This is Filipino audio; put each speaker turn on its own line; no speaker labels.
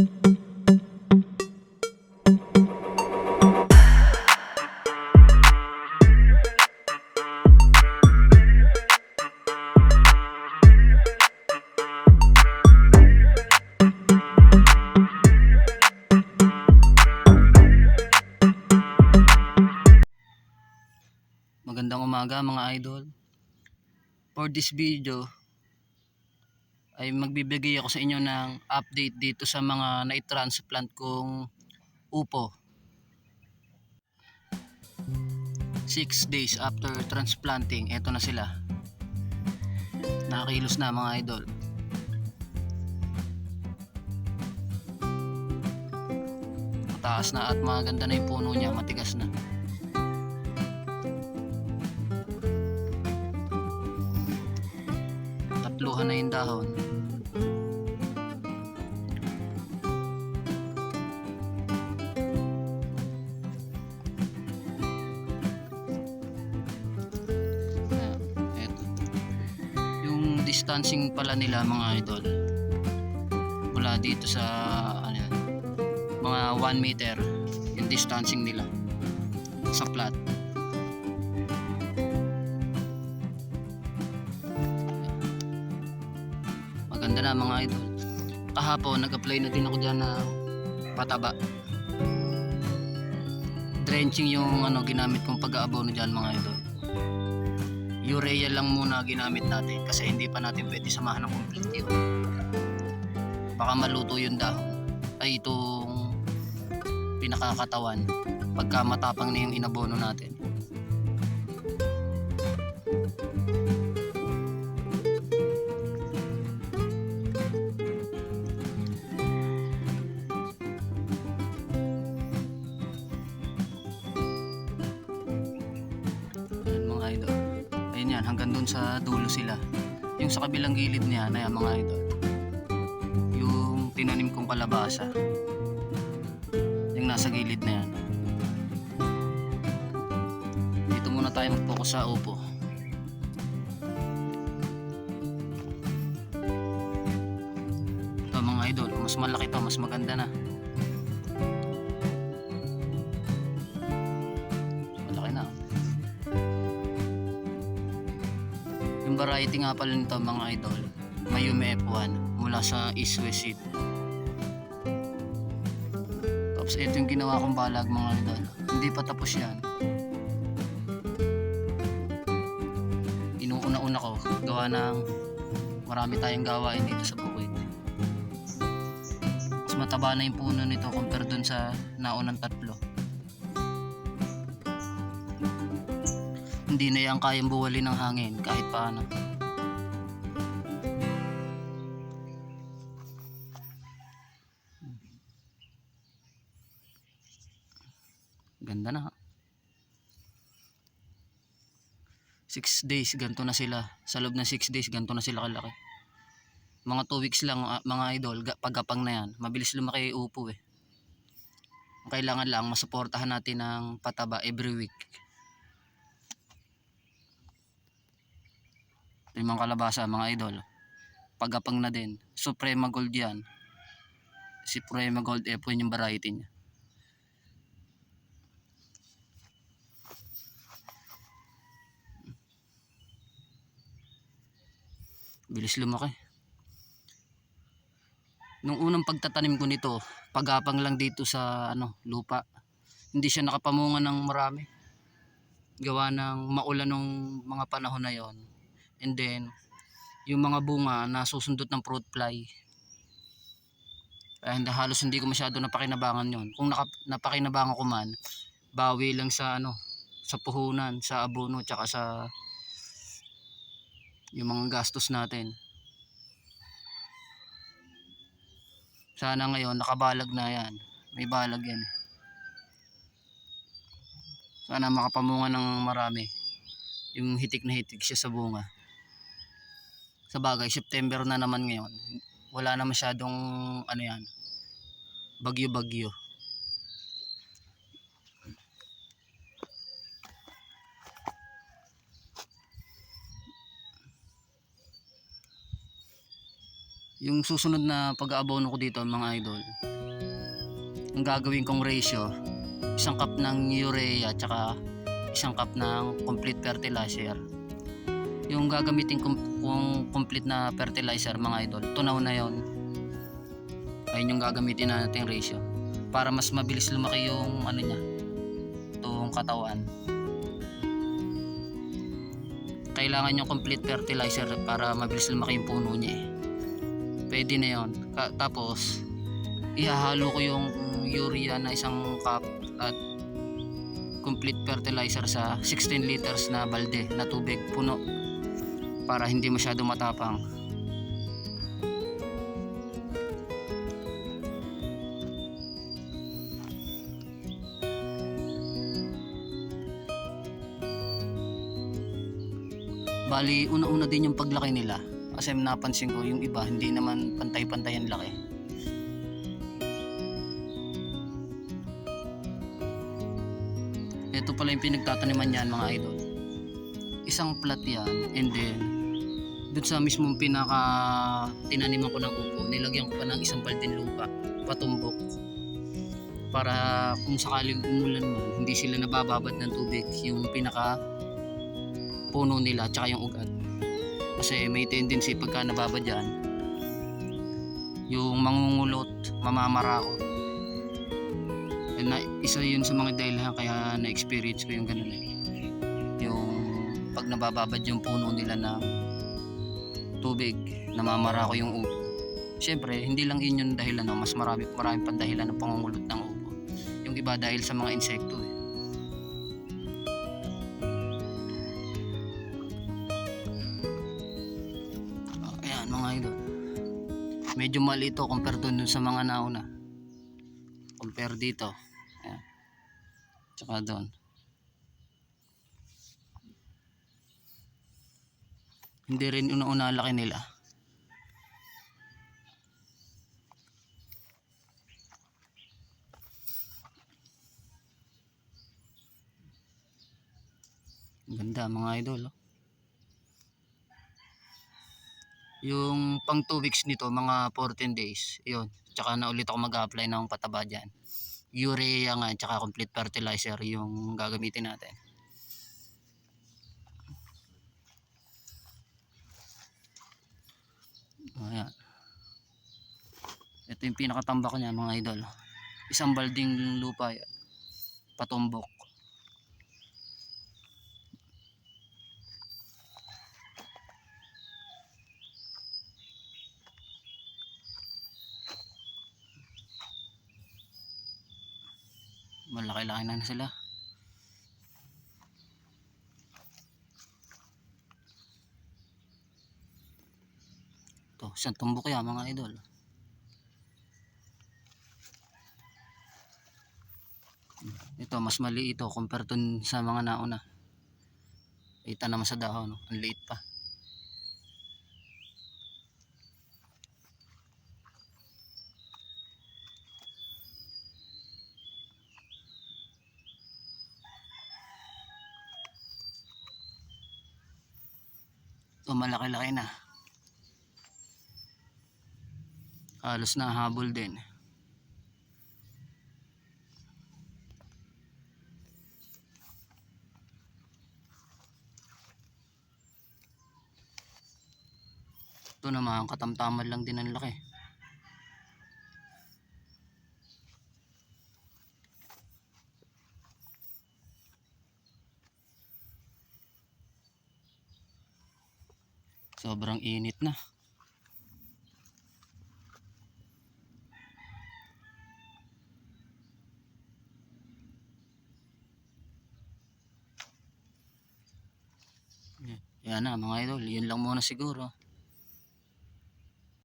Magandang umaga mga idol. For this video ay magbibigay ako sa inyo ng update dito sa mga na-transplant kong upo. 6 days after transplanting, eto na sila. Nakakilos na mga idol. Mataas na at maganda na yung puno niya, matigas na. tatluhan na yung dahon distancing pala nila mga idol. Mula dito sa ano mga 1 meter yung distancing nila sa plat. Maganda na mga idol. Kahapon nag-apply na din ako dyan ng pataba. Drenching yung ano ginamit kong pag-aabono dyan mga idol urea lang muna ginamit natin kasi hindi pa natin pwede samahan ng complete yun. Baka maluto yung dahon ay itong pinakakatawan. Pagka matapang na yung inabono natin Ayun yan, hanggang dun sa dulo sila. Yung sa kabilang gilid niya, na yan mga idol. Yung tinanim kong kalabasa. Yung nasa gilid na yan. Dito muna tayo mag-focus sa upo. Ito mga idol, mas malaki to, mas maganda na. Yung variety nga pala nito mga idol, Mayume F1 mula sa East West Seed. Tapos ito yung ginawa kong balag mga idol. Hindi pa tapos yan. Inuuna-una ko gawa ng marami tayong gawain dito sa bukid. Mas mataba na yung puno nito compare dun sa naunang tatlo. Hindi na yan kayang buwali ng hangin kahit paano. Ganda na. 6 days ganto na sila. Sa loob ng 6 days ganto na sila kalaki. Mga 2 weeks lang ah, mga idol, pagkapang na yan. Mabilis lumaki upo eh. Ang Kailangan lang masuportahan natin ng pataba every week. Mga kalabasa, mga idol. Pagapang na din. Suprema Gold yan. Suprema Gold F1 yung variety niya. Bilis lumaki. Nung unang pagtatanim ko nito, pagapang lang dito sa ano, lupa. Hindi siya nakapamunga ng marami. Gawa ng maulan nung mga panahon na yon and then yung mga bunga na susundot ng fruit fly. Kaya hindi, halos hindi ko masyado napakinabangan yon kung naka, napakinabangan ko man bawi lang sa ano sa puhunan sa abono tsaka sa yung mga gastos natin. Sana ngayon nakabalag na yan. May balag yan. Sana makapamunga ng marami. Yung hitik na hitik siya sa bunga sa bagay September na naman ngayon wala na masyadong ano yan bagyo bagyo Yung susunod na pag-aabono ko dito mga idol, ang gagawin kong ratio, isang cup ng urea tsaka isang cup ng complete fertilizer. Yung gagamitin kong, kong complete na fertilizer mga idol, tunaw na yon. Ayun yung gagamitin na nating ratio para mas mabilis lumaki yung ano niya, itong katawan. Kailangan yung complete fertilizer para mabilis lumaki yung puno niya eh. Pwede na yon. Ka- tapos, ihahalo ko yung urea na isang cup at complete fertilizer sa 16 liters na balde na tubig puno para hindi masyado matapang. Bali, una-una din yung paglaki nila. Kasi napansin ko yung iba, hindi naman pantay-pantay ang laki. Ito pala yung pinagtataniman niyan mga idol. Isang plat yan and then dun sa mismong pinaka tinaniman ko ng upo, nilagyan ko pa ng isang balding lupa, patumbok. Para kung sakaling umulan man, hindi sila nabababad ng tubig yung pinaka puno nila tsaka yung ugat. Kasi may tendency pagka nababad yan, yung mangungulot, mamamara ko. And na, isa yun sa mga dahilan kaya na-experience ko yung ganun eh. Yung pag nabababad yung puno nila ng tubig, namamara ko yung upo. Siyempre, hindi lang yun yung dahilan, no? mas marami, marami pang dahilan ng pangungulot ng upo. Yung iba dahil sa mga insekto eh. Oh, mga idol. Medyo mali ito compare dun sa mga nauna. Compare dito. Ayan. Tsaka doon. Hindi rin una-una laki nila. Ganda mga idol. Oh. Yung pang 2 weeks nito, mga 14 days. Yun. Tsaka na ulit ako mag-apply ng pataba dyan. Urea nga, tsaka complete fertilizer yung gagamitin natin. Ayan. Ito yung pinakatambak niya mga idol. Isang balding lupa. Patumbok. Malaki-laki na sila. Isang tumbok yan mga idol. Ito, mas maliit ito compare dun sa mga nauna. Kita naman sa dahon, ang liit pa. Ito, malaki-laki na. Halos na habol din. Ito naman, katamtaman lang din ang laki. Sobrang init na. Yan na mga idol, yun lang muna siguro.